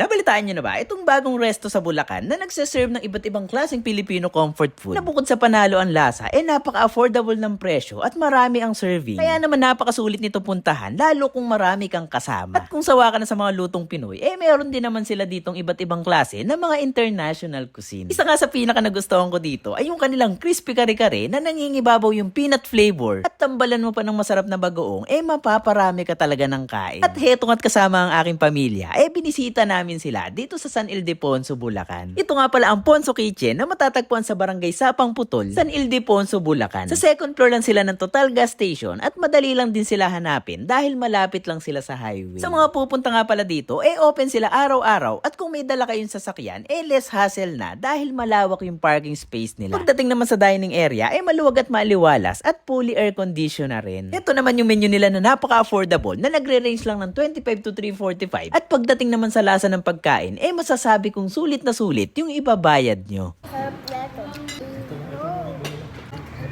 Nabalitaan niyo na ba itong bagong resto sa Bulacan na nagsaserve ng iba't ibang klaseng Filipino comfort food na bukod sa panalo ang lasa, eh napaka-affordable ng presyo at marami ang serving. Kaya naman napakasulit nito puntahan lalo kung marami kang kasama. At kung sawa ka na sa mga lutong Pinoy, eh meron din naman sila ditong iba't ibang klase ng mga international cuisine. Isa nga sa pinaka nagustuhan ko dito ay yung kanilang crispy kare-kare na nangingibabaw yung peanut flavor at tambalan mo pa ng masarap na bagoong, eh mapaparami ka talaga ng kain. At hetong at kasama ang aking pamilya, eh binisita namin sila dito sa San Ildefonso, Bulacan. Ito nga pala ang Ponso Kitchen na matatagpuan sa barangay Sapang Putol, San Ildefonso, Bulacan. Sa second floor lang sila ng Total Gas Station at madali lang din sila hanapin dahil malapit lang sila sa highway. Sa mga pupunta nga pala dito, eh open sila araw-araw at kung may dala kayong sasakyan, eh less hassle na dahil malawak yung parking space nila. Pagdating naman sa dining area, eh maluwag at maliwalas at fully air conditioned na rin. Ito naman yung menu nila na napaka-affordable na nagre-range lang ng 25 to 345 at pagdating naman sa lasa ng pagkain, eh masasabi kong sulit na sulit yung ibabayad nyo. Sarap na ito.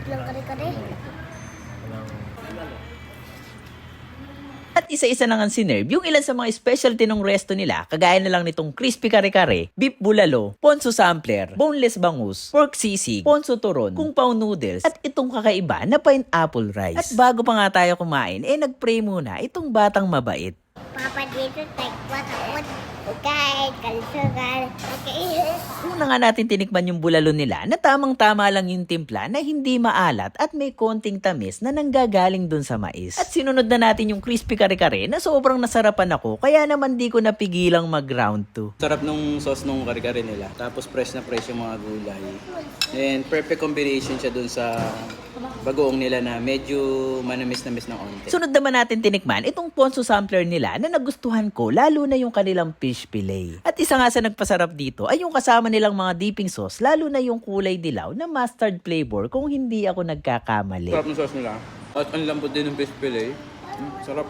Sarap kare-kare. At isa-isa na nga sinerve yung ilan sa mga specialty ng resto nila, kagaya na lang nitong crispy kare-kare, beef bulalo, ponso sampler, boneless bangus, pork sisig, ponso turon, kung pao noodles, at itong kakaiba na pineapple rice. At bago pa nga tayo kumain, eh nagpray muna itong batang mabait. Papa dito, take what I want. Okay, kalsugal. Okay. Una nga natin tinikman yung bulalo nila na tamang-tama lang yung timpla na hindi maalat at may konting tamis na nanggagaling dun sa mais. At sinunod na natin yung crispy kare-kare na sobrang nasarapan ako kaya naman di ko napigilang mag-round 2. Sarap nung sauce nung kare-kare nila. Tapos fresh na fresh yung mga gulay. And perfect combination siya dun sa bagoong nila na medyo manamis-namis ng onte. Sunod naman natin tinikman itong ponso sampler nila na nagustuhan ko lalo na yung kanilang fish fillet. At isa nga sa nagpasarap dito ay yung kasama nilang mga dipping sauce lalo na yung kulay dilaw na mustard flavor kung hindi ako nagkakamali. Sarap ng sauce nila. At ang lambot din ng fish fillet. Mm, sarap.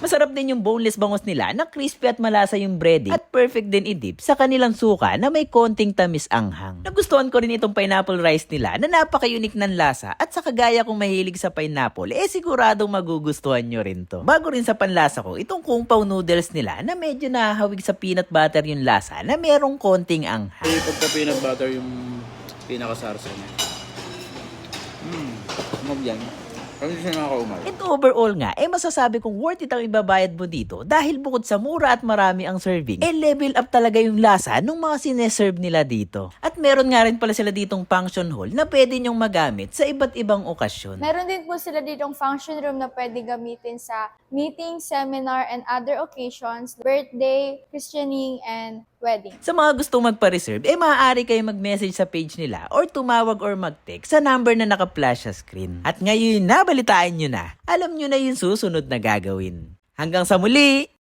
Masarap din yung boneless bangos nila na crispy at malasa yung breading at perfect din i-dip sa kanilang suka na may konting tamis anghang. Nagustuhan ko rin itong pineapple rice nila na napaka-unique ng lasa at sa kagaya kong mahilig sa pineapple, eh siguradong magugustuhan nyo rin to. Bago rin sa panlasa ko, itong kung pao noodles nila na medyo nahahawig sa peanut butter yung lasa na merong konting anghang. Eh, pagka peanut butter yung pinakasarsa niya. Hmm, umab yan. Hindi siya nakakaumay. And overall nga, eh masasabi kong worth it ang ibabayad mo dito dahil bukod sa mura at marami ang serving, eh level up talaga yung lasa ng mga sineserve nila dito. At meron nga rin pala sila ditong function hall na pwede nyong magamit sa iba't ibang okasyon. Meron din po sila ditong function room na pwede gamitin sa meeting, seminar, and other occasions, birthday, christening, and wedding. Sa mga gustong magpa-reserve, eh maaari kayo mag-message sa page nila or tumawag or mag-text sa number na naka-flash sa screen. At ngayon nabalitaan nyo na, alam nyo na yung susunod na gagawin. Hanggang sa muli!